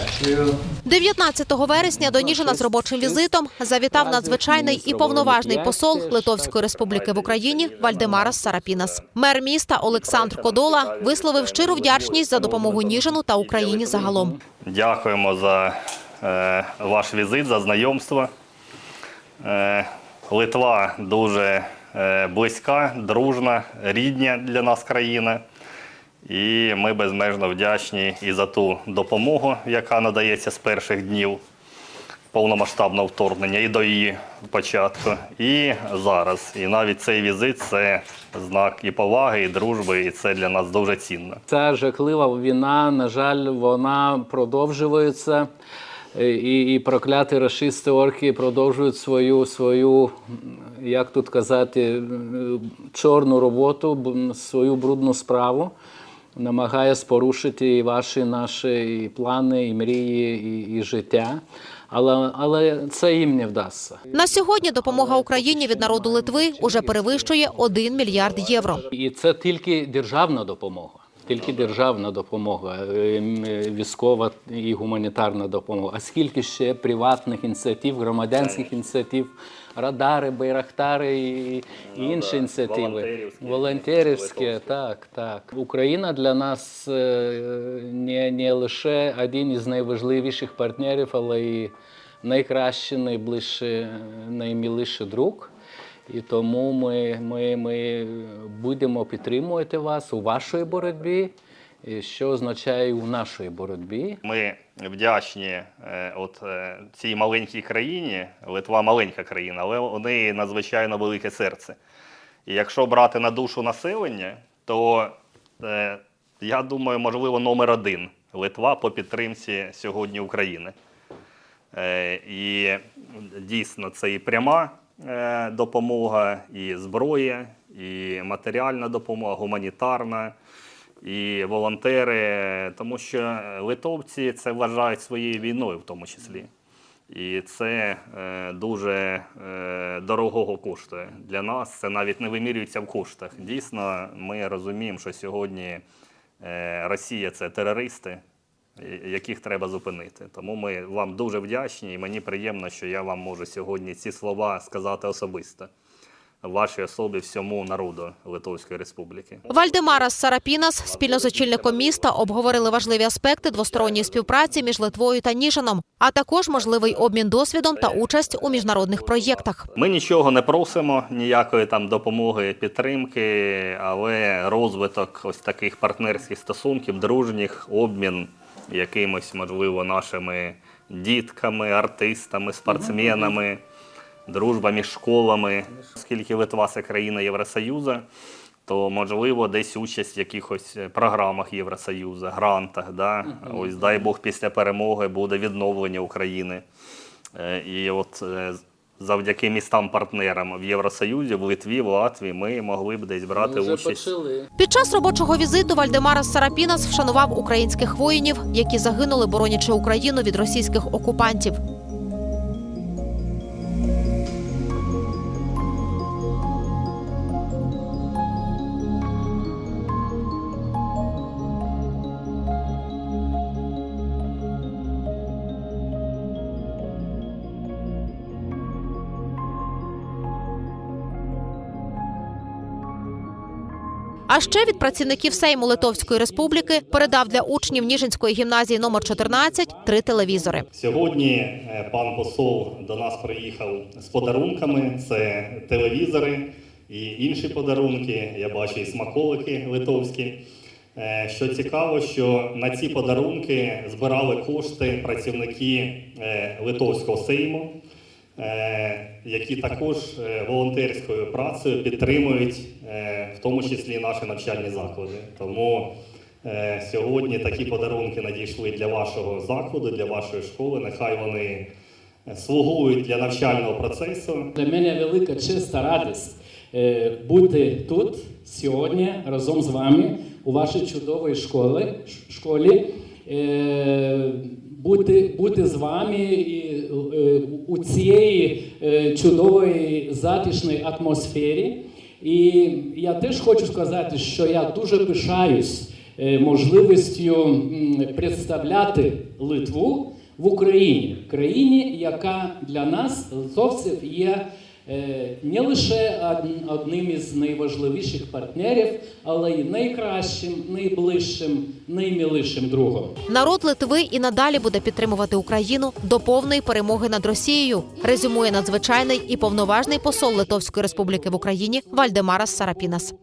Дякую. 19 вересня до Ніжина з робочим візитом завітав надзвичайний і повноважний посол Литовської Республіки в Україні Вальдемарас Сарапінас. Мер міста Олександр Кодола висловив щиру вдячність за допомогу Ніжину та Україні загалом. Дякуємо за е, ваш візит, за знайомство. Е, Литва дуже е, близька, дружна, рідня для нас країна. І ми безмежно вдячні і за ту допомогу, яка надається з перших днів повномасштабного вторгнення, і до її початку, і зараз. І навіть цей візит це знак і поваги, і дружби, і це для нас дуже цінно. Ця жахлива війна, на жаль, вона продовжується. І, і прокляті рашисти орки продовжують свою, свою, як тут казати, чорну роботу, свою брудну справу. Намагаюсь порушити і ваші наші і плани, і мрії, і, і життя. Але, але це їм не вдасться. На сьогодні допомога Україні від народу Литви уже перевищує 1 мільярд євро. І це тільки державна допомога. Тільки державна допомога, е, е, військова і гуманітарна допомога. А скільки ще приватних ініціатив, громадянських ініціатив, радари, байрактари і, і інші ініціативи. волонтерівські, так, так. Україна для нас е, не, не лише один із найважливіших партнерів, але і найкращий, найближчий, найміліший друг. І тому ми, ми, ми будемо підтримувати вас у вашій боротьбі, що означає у нашій боротьбі. Ми вдячні е, от е, цій маленькій країні. Литва маленька країна, але у неї надзвичайно велике серце. І якщо брати на душу населення, то е, я думаю, можливо, номер один Литва по підтримці сьогодні України. І дійсно це і пряма допомога, і зброя, і матеріальна допомога, гуманітарна, і волонтери, тому що литовці це вважають своєю війною в тому числі. І це е, дуже е, дорогого коштує для нас. Це навіть не вимірюється в коштах. Дійсно, ми розуміємо, що сьогодні е, Росія це терористи, яких треба зупинити. Тому ми вам дуже вдячні, і мені приємно, що я вам можу сьогодні ці слова сказати особисто вашій особі всьому народу Литовської Республіки. Вальдемарас Сарапінас спільно з очільником міста обговорили важливі аспекти двосторонньої співпраці між Литвою та Ніжином, а також можливий обмін досвідом та участь у міжнародних проєктах. Ми нічого не просимо, ніякої там допомоги, підтримки, але розвиток ось таких партнерських стосунків, дружніх, обмін якимось, можливо, нашими дітками, артистами, спортсменами, дружба між школами. Оскільки Литва це країна Євросоюзу, то можливо десь участь в якихось програмах Євросоюзу, грантах. Да? Ось дай Бог після перемоги буде відновлення України. Е, І от е, завдяки містам-партнерам в Євросоюзі, в Литві, в Латвії ми могли б десь брати Ми участь. почали. Під час робочого візиту Вальдемара Сарапінас вшанував українських воїнів, які загинули, боронячи Україну від російських окупантів. А ще від працівників Сейму Литовської Республіки передав для учнів Ніжинської гімназії номер 14 три телевізори. Сьогодні е, пан посол до нас приїхав з подарунками: це телевізори і інші подарунки. Я бачу і смаколики литовські. Е, Що цікаво, що на ці подарунки збирали кошти працівники е, Литовського Сейму, які також волонтерською працею підтримують, тому числі і наші навчальні заклади. Тому е, сьогодні такі подарунки надійшли для вашого закладу, для вашої школи. Нехай вони е, слугують для навчального процесу. Для мене велика честь та радість е, бути тут сьогодні разом з вами у вашій чудовій школі, школі е, бути, бути з вами і, е, у цієї е, чудової затишної атмосфері. І я теж хочу сказати, що я дуже пишаюсь е, можливістю представляти Литву в Україні, країні, яка для нас, литовців, є не лише одним із найважливіших партнерів, але й найкращим, найближчим, наймілішим другом. Народ Литви і надалі буде підтримувати Україну до повної перемоги над Росією. Резюмує надзвичайний і повноважний посол Литовської Республіки в Україні Вальдемарас Сарапінас.